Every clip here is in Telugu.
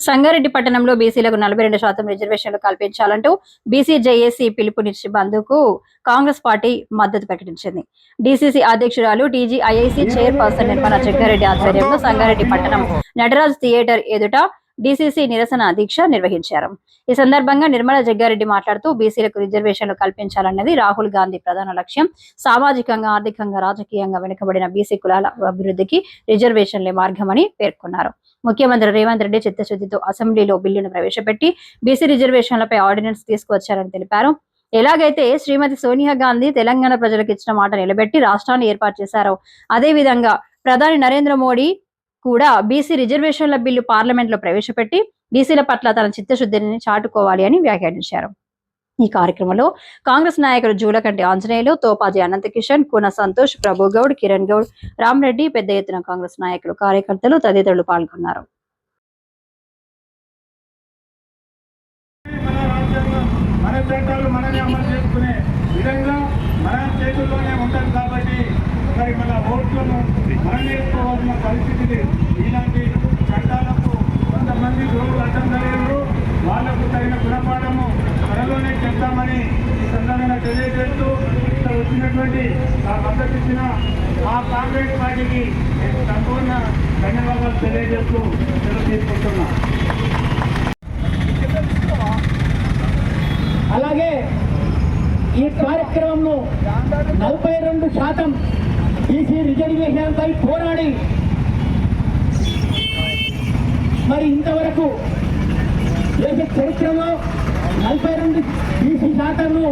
సంగారెడ్డి పట్టణంలో బీసీలకు నలభై రెండు శాతం రిజర్వేషన్లు కల్పించాలంటూ బీసీ జేఏసీ పిలుపునిచ్చి బంద్కు కాంగ్రెస్ పార్టీ మద్దతు ప్రకటించింది. డీసీసీ అధ్యక్షురాలు టీజీఐఐసీ చైర్పర్సన్ నిర్మల జగ్గారెడ్డి ఆధ్వర్యంలో సంగారెడ్డి పట్టణం నటరాజ్ థియేటర్ ఎదుట డీసీసీ నిరసన దీక్ష నిర్వహించారు. ఈ సందర్భంగా నిర్మల జగ్గారెడ్డి మాట్లాడుతూ బీసీలకు రిజర్వేషన్లు కల్పించాలన్నది రాహుల్ గాంధీ ప్రధాన లక్ష్యం. సామాజికంగా ఆర్థికంగా రాజకీయంగా వెనుకబడిన బీసీ కులాల అభివృద్ధికి రిజర్వేషన్లే మార్గమని పేర్కొన్నారు. ముఖ్యమంత్రి రేవంత్ రెడ్డి చిత్తశుద్ధితో అసెంబ్లీలో బిల్లును ప్రవేశపెట్టి బీసీ రిజర్వేషన్లపై ఆర్డినెన్స్ తీసుకువచ్చారని తెలిపారు. ఎలాగైతే శ్రీమతి సోనియా గాంధీ తెలంగాణ ప్రజలకు ఇచ్చిన మాట నిలబెట్టి రాష్ట్రాన్ని ఏర్పాటు చేశారో అదే విధంగా ప్రధాని నరేంద్ర మోడీ కూడా బీసీ రిజర్వేషన్ల బిల్లు పార్లమెంట్లో ప్రవేశపెట్టి బీసీల పట్ల తన చిత్తశుద్ధిని చాటుకోవాలి అని వ్యాఖ్యానించారు. ఈ కార్యక్రమంలో కాంగ్రెస్ నాయకులు జూలకంటి ఆంజనేయులు తోపాజీ అనంత కిషన్ కూన సంతోష్ ప్రభు గౌడ్ కిరణ్ గౌడ్ రామరెడ్డి పెద్ద ఎత్తున కాంగ్రెస్ నాయకులు కార్యకర్తలు తదితరులు పాల్గొన్నారు. మన మన చట్టాలు మనమే అమలు చేసుకునే విధంగా మన చేతుల్లోనే ఉంటుంది కాబట్టి మరి మన ఓట్లను మనం నేర్చుకోవాల్సిన ఇలాంటి చట్టాలకు కొంతమంది గోవులు అర్థం కలిగారు వాళ్ళకు తగిన గుణపాఠము త్వరలోనే చెప్తామని ఈ సందర్భంగా తెలియజేస్తూ ఇక్కడ వచ్చినటువంటి ఆ మద్దతు ఇచ్చిన ఆ కాంగ్రెస్ పార్టీకి నేను సంపూర్ణ ధన్యవాదాలు తెలియజేస్తూ సెలవు తీసుకుంటున్నా. అలాగే ఈ కార్యక్రమంలో నలభై రెండు శాతం బీసీ రిజర్వేషన్పై పోరాడి. మరి ఇంతవరకు దేశ చరిత్రలో నలభై రెండు బీసీ శాతంను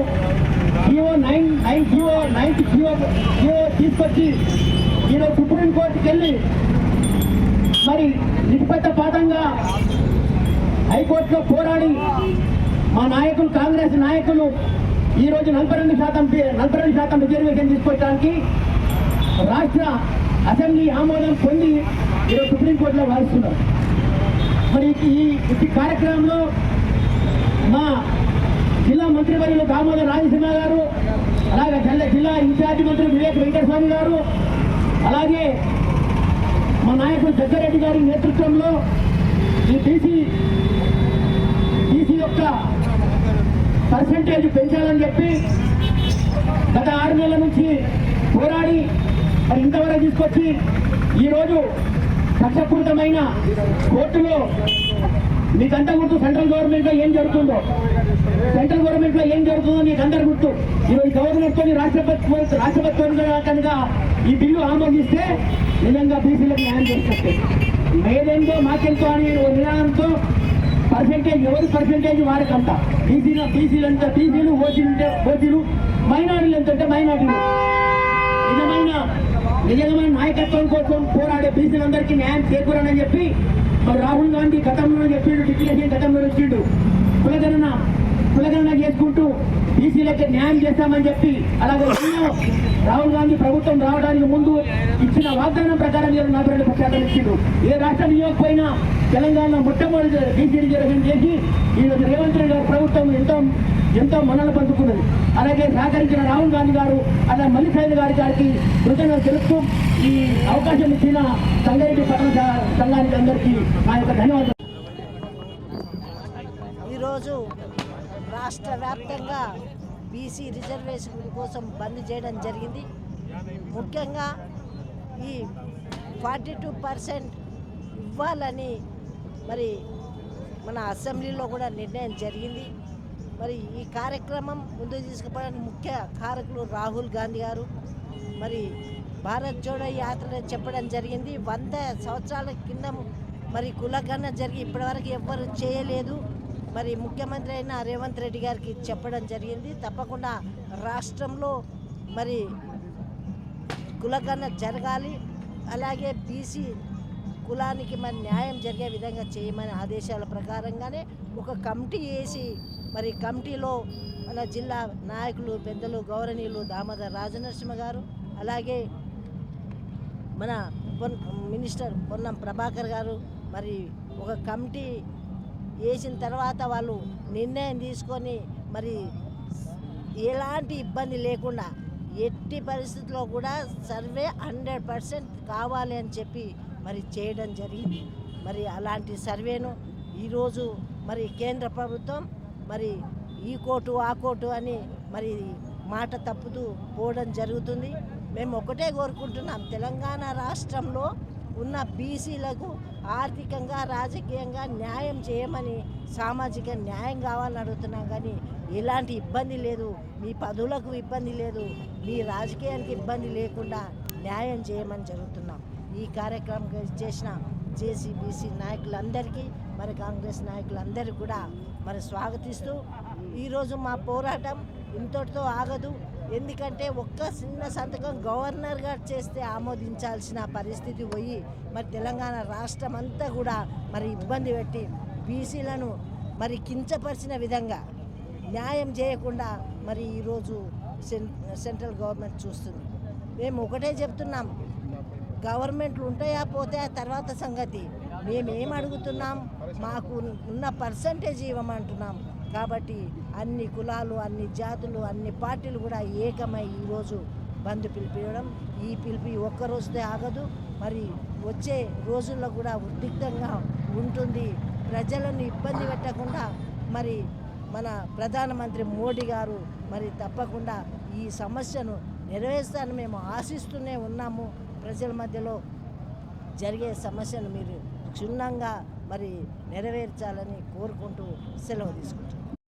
GO nine nine GO ninth GO GO తీసుకొచ్చి ఈరోజు సుప్రీంకోర్టుకి వెళ్ళి మరి నిష్పత్త పాఠంగా హైకోర్టులో పోరాడి మా నాయకులు కాంగ్రెస్ నాయకులు ఈరోజు నలభై రెండు శాతం నలభై రెండు శాతం రిజర్వేషన్ తీసుకొచ్చడానికి రాష్ట్ర అసెంబ్లీ ఆమోదం పొంది ఈరోజు సుప్రీంకోర్టులో వాదిస్తున్నారు మరి ఈ ఇట్టి కార్యక్రమంలో మా జిల్లా మంత్రివర్యులు దామోదర రాజసింహ గారు అలాగే జిల్లా జిల్లా ఇన్ఛార్జి మంత్రి వివేక్ వెంకటస్వామి గారు అలాగే మా నాయకుడు జగ్గారెడ్డి గారి నేతృత్వంలో ఈ బీసీ బీసీ యొక్క పర్సంటేజ్ పెంచాలని చెప్పి గత ఆరు నెలల నుంచి పోరాడి మరి ఇంతవరకు తీసుకొచ్చి ఈరోజు కక్షపూరితమైన కోర్టులో మీకంతా గుర్తు సెంట్రల్ గవర్నమెంట్లో ఏం జరుగుతుందో? సెంట్రల్ గవర్నమెంట్లో ఏం జరుగుతుందో మీకు అందరు గుర్తు. ఈరోజు గవర్నర్తో రాష్ట్రపతి రాష్ట్రపతితో కనుక ఈ బిల్లు ఆమోదిస్తే నిజంగా బీసీలకు న్యాయం చేసినట్టే మేదేందో మాకెంతో అని ఓ నినాదంతో పర్సెంటేజ్ ఎవరి పర్సెంటేజ్ వారికంట బీసీల బీసీలు అంతా బీసీలు ఓసీలు ఓసీలు మైనారిటీలు ఎంత అంటే మైనారిటీలు నిజమైన నిజమైన నాయకత్వం కోసం పోరాడే బీసీలందరికీ న్యాయం చేకూరని చెప్పి మరి రాహుల్ గాంధీ గతంలో చెప్పిండు డిక్లరేషన్ గతంలో వచ్చిండు కులగణన కులగణన చేసుకుంటూ బీసీలకి న్యాయం చేస్తామని చెప్పి అలాగే రాహుల్ గాంధీ ప్రభుత్వం రావడానికి ముందు ఇచ్చిన వాగ్దానం ప్రకారం మీరు నలభై రెండు పక్షాలు ఇచ్చిండు ఏ రాష్ట్రం ఇవ్వకపోయినా తెలంగాణ మొట్టమొదటి బీసీ రిజర్వేషన్ చేసి ఈరోజు రేవంత్ రెడ్డి గారు ప్రభుత్వం ఎంతో ఎంతో మనలు పంచుకున్నది. అలాగే సహకరించిన రాహుల్ గాంధీ గారు అలాగే మల్లిసాయి గారి గారికి కృతజ్ఞతలు తెలుపుతూ ఈ అవకాశం ఇచ్చిన సంగారెడ్డి పట్టణ సంఘానికి అందరికీ ఆ యొక్క ధన్యవాదాలు. ఈరోజు రాష్ట్ర వ్యాప్తంగా బీసీ రిజర్వేషన్ కోసం బంద్ చేయడం జరిగింది. ముఖ్యంగా ఈ ఫార్టీ టూ పర్సెంట్ ఇవ్వాలని మరి మన అసెంబ్లీలో కూడా నిర్ణయం జరిగింది. మరి ఈ కార్యక్రమం ముందుకు తీసుకుపోవడానికి ముఖ్య కారకులు రాహుల్ గాంధీ గారు మరి భారత్ జోడో యాత్ర చెప్పడం జరిగింది. వంద సంవత్సరాల కింద మరి కులగణన జరిగి ఇప్పటివరకు ఎవ్వరు చేయలేదు. మరి ముఖ్యమంత్రి అయిన రేవంత్ రెడ్డి గారికి చెప్పడం జరిగింది. తప్పకుండా రాష్ట్రంలో మరి కులగణన జరగాలి. అలాగే బీసీ కులానికి మరి న్యాయం జరిగే విధంగా చేయమని ఆదేశాల ప్రకారంగానే ఒక కమిటీ వేసి మరి కమిటీలో మన జిల్లా నాయకులు పెద్దలు గౌరవనీయులు దామోదర్ రాజనరసింహ గారు అలాగే మన పొన్ మినిస్టర్ పొన్నం ప్రభాకర్ గారు మరి ఒక కమిటీ వేసిన తర్వాత వాళ్ళు నిర్ణయం తీసుకొని మరి ఎలాంటి ఇబ్బంది లేకుండా ఎట్టి పరిస్థితుల్లో కూడా సర్వే హండ్రెడ్ పర్సెంట్ కావాలి అని చెప్పి మరి చేయడం జరిగింది. మరి అలాంటి సర్వేను ఈరోజు మరి కేంద్ర ప్రభుత్వం మరి ఈ కోటు ఆ కోటు అని మరి మాట తప్పుతూ పోవడం జరుగుతుంది. మేము ఒకటే కోరుకుంటున్నాం తెలంగాణ రాష్ట్రంలో ఉన్న బీసీలకు ఆర్థికంగా రాజకీయంగా న్యాయం చేయమని సామాజిక న్యాయం కావాలని అడుగుతున్నాం కానీ ఎలాంటి ఇబ్బంది లేదు. మీ పదవులకు ఇబ్బంది లేదు. మీ రాజకీయానికి ఇబ్బంది లేకుండా న్యాయం చేయమని జరుగుతున్నాం. ఈ కార్యక్రమం చేసిన జేసీబీసీ నాయకులందరికీ మరి కాంగ్రెస్ నాయకులందరికీ కూడా మరి స్వాగతిస్తూ ఈరోజు మా పోరాటం ఇంతటితో ఆగదు. ఎందుకంటే ఒక్క చిన్న సంతకం గవర్నర్ గారు చేస్తే ఆమోదించాల్సిన పరిస్థితి పోయి మరి తెలంగాణ రాష్ట్రం అంతా కూడా మరి ఇబ్బంది పెట్టి బీసీలను మరి కించపరిచిన విధంగా న్యాయం చేయకుండా మరి ఈరోజు సెన్ సెంట్రల్ గవర్నమెంట్ చూస్తుంది. మేము ఒకటే చెప్తున్నాం గవర్నమెంట్లు ఉంటాయా పోతే ఆ తర్వాత సంగతి. మేమేం అడుగుతున్నాం మాకు ఉన్న పర్సంటేజ్ ఇవ్వమంటున్నాం. కాబట్టి అన్ని కులాలు అన్ని జాతులు అన్ని పార్టీలు కూడా ఏకమై ఈరోజు బంద్ పిలిపించడం ఈ పిలిపి ఒక్కరోజుదే ఆగదు. మరి వచ్చే రోజుల్లో కూడా ఉద్రిక్తంగా ఉంటుంది. ప్రజలను ఇబ్బంది పెట్టకుండా మరి మన ప్రధానమంత్రి మోడీ గారు మరి తప్పకుండా ఈ సమస్యను నెరవేర్స్తానని మేము ఆశిస్తూనే ఉన్నాము. ప్రజల మధ్యలో జరిగే సమస్యను మీరు క్షుణ్ణంగా మరి నెరవేర్చాలని కోరుకుంటూ సెలవు తీసుకుంటాం